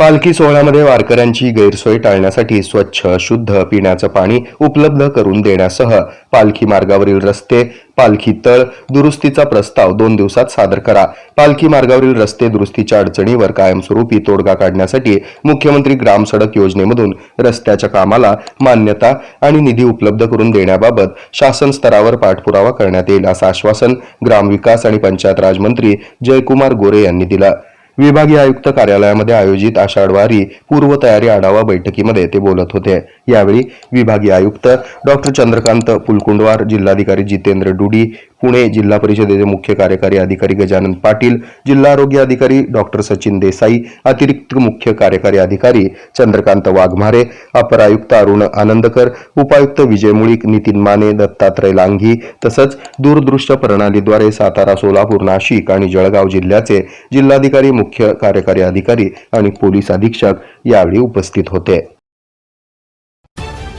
पालखी सोहळ्यामध्ये वारकऱ्यांची गैरसोय टाळण्यासाठी स्वच्छ शुद्ध पिण्याचं पाणी उपलब्ध करून देण्यासह पालखी मार्गावरील रस्ते पालखी तळ दुरुस्तीचा प्रस्ताव दोन दिवसात सादर करा. पालखी मार्गावरील रस्ते दुरुस्तीच्या अडचणीवर कायमस्वरूपी तोडगा काढण्यासाठी मुख्यमंत्री ग्राम सडक योजनेमधून रस्त्याच्या कामाला मान्यता आणि निधी उपलब्ध करून देण्याबाबत शासन स्तरावर पाठपुरावा करण्यात येईल असं आश्वासन ग्रामविकास आणि पंचायत राज मंत्री जयकुमार गोरे यांनी दिलं. विभागीय आयुक्त कार्यालयामध्ये आयोजित आषाढवारी पूर्वतयारी आढावा बैठकीमध्ये ते बोलत होते. यावेळी विभागीय आयुक्त डॉक्टर चंद्रकांत पुलकुंडवार जिल्हाधिकारी जितेंद्र डुडी पुणे जिल्हा परिषदेचे मुख्य कार्यकारी अधिकारी गजानन पाटील जिल्हा आरोग्य अधिकारी डॉक्टर सचिन देसाई अतिरिक्त मुख्य कार्यकारी अधिकारी चंद्रकांत वाघमारे अपर आयुक्त अरुण आनंदकर उपायुक्त विजय मुळीक नितीन माने दत्तात्रय लांघी तसंच दूरदृश्य प्रणालीद्वारे सातारा सोलापूर नाशिक आणि जळगाव जिल्ह्याचे जिल्हाधिकारी मुख्य कार्यकारी अधिकारी आणि पोलीस अधीक्षक यावेळी उपस्थित होते.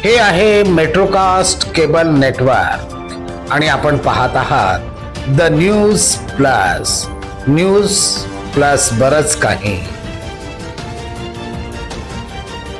हे आहे मेट्रोकास्ट केबल नेटवर्क आणि आपण पाहत आहात the news plus. News plus बरच काही.